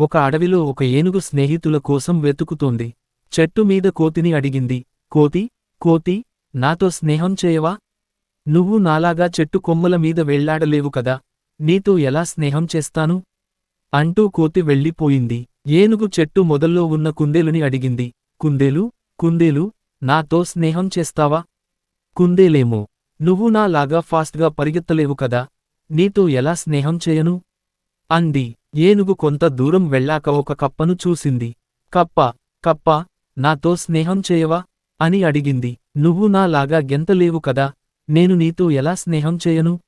ఒక అడవిలో ఒక ఏనుగు స్నేహితుల కోసం వెతుకుతోంది. చెట్టు మీద కోతిని అడిగింది. కోతి కోతి నాతో స్నేహం చేయవా? నువ్వు నాలాగా చెట్టు కొమ్మల మీద వెళ్ళాడలేవు కదా. నీతో ఎలా స్నేహం చేస్తాను? అంటూ కోతి వెళ్ళిపోయింది. ఏనుగు చెట్టు మొదల్లో ఉన్న కుందేలుని అడిగింది. కుందేలు కుందేలు నాతో స్నేహం చేస్తావా? కుందేలేమో నువ్వు నాలాగా ఫాస్ట్గా పరిగెత్తలేవు కదా. నీతో ఎలా స్నేహం చేయను? అంది. ఏనుగు కొంత దూరం వెళ్ళాక ఒక కప్పను చూసింది. కప్ప కప్ప నాతో స్నేహం చేయవా అని అడిగింది. నువ్వు నాలాగా గెంతలేవు కదా? నేను నీతో ఎలా స్నేహం చేయను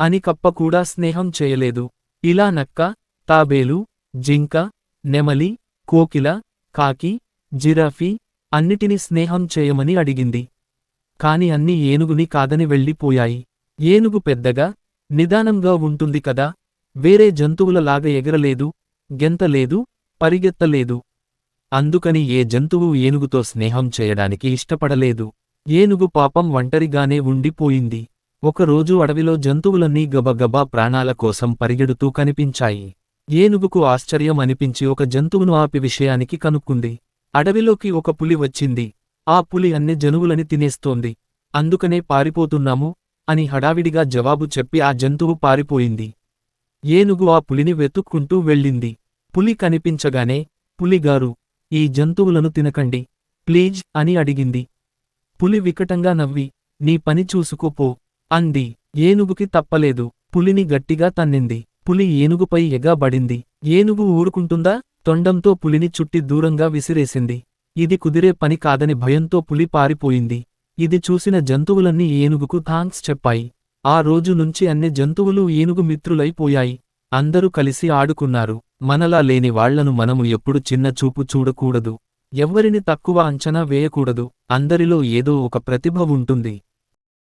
అని కప్ప కూడా స్నేహం చేయలేదు. ఇలా నక్క తాబేలు జింక నెమలి కోకిల కాకి జిరాఫీ అన్నిటిని స్నేహం చేయమని అడిగింది. కాని అన్ని ఏనుగుని కాదని వెళ్ళిపోయాయి. ఏనుగు పెద్దగా నిదానంగా ఉంటుంది కదా? వేరే జంతువులలాగా ఎగరలేదు గెంతలేదు పరిగెత్తలేదు. అందుకని ఏ జంతువు ఏనుగుతో స్నేహం చేయడానికి ఇష్టపడలేదు. ఏనుగు పాపం ఒంటరిగానే ఉండిపోయింది. ఒకరోజు అడవిలో జంతువులన్నీ గబగబా ప్రాణాల కోసం పరిగెడుతూ కనిపించాయి. ఏనుగుకు ఆశ్చర్యం అనిపించి ఒక జంతువును ఆపి విషయానికి కనుక్కుంది. అడవిలోకి ఒక పులి వచ్చింది. ఆ పులి అన్ని జనువులని తినేస్తోంది. అందుకనే పారిపోతున్నాము అని హడావిడిగా జవాబు చెప్పి ఆ జంతువు పారిపోయింది. ఏనుగు ఆ పులిని వెతుక్కుంటూ వెళ్ళింది. పులి కనిపించగానే పులిగారు ఈ జంతువులను తినకండి ప్లీజ్ అని అడిగింది. పులి వికటంగా నవ్వి నీ పని చూసుకోపో అంది. ఏనుగుకి తప్పలేదు. పులిని గట్టిగా తన్నింది. పులి ఏనుగుపై ఎగాబడింది ఏనుగు ఊరుకుంటుందా? తొండంతో పులిని చుట్టి దూరంగా విసిరేసింది. ఇది కుదిరే పని కాదని భయంతో పులి పారిపోయింది. ఇది చూసిన జంతువులన్నీ ఏనుగుకు థాంక్స్ చెప్పాయి. ఆ రోజు నుంచి అన్ని జంతువులు ఏనుగు మిత్రులైపోయాయి అందరూ కలిసి ఆడుకున్నారు. మనలా లేని వాళ్ళను మనము ఎప్పుడు చిన్న చూపు చూడకూడదు. ఎవ్వరిని తక్కువ అంచనా వేయకూడదు. అందరిలో ఏదో ఒక ప్రతిభ ఉంటుంది.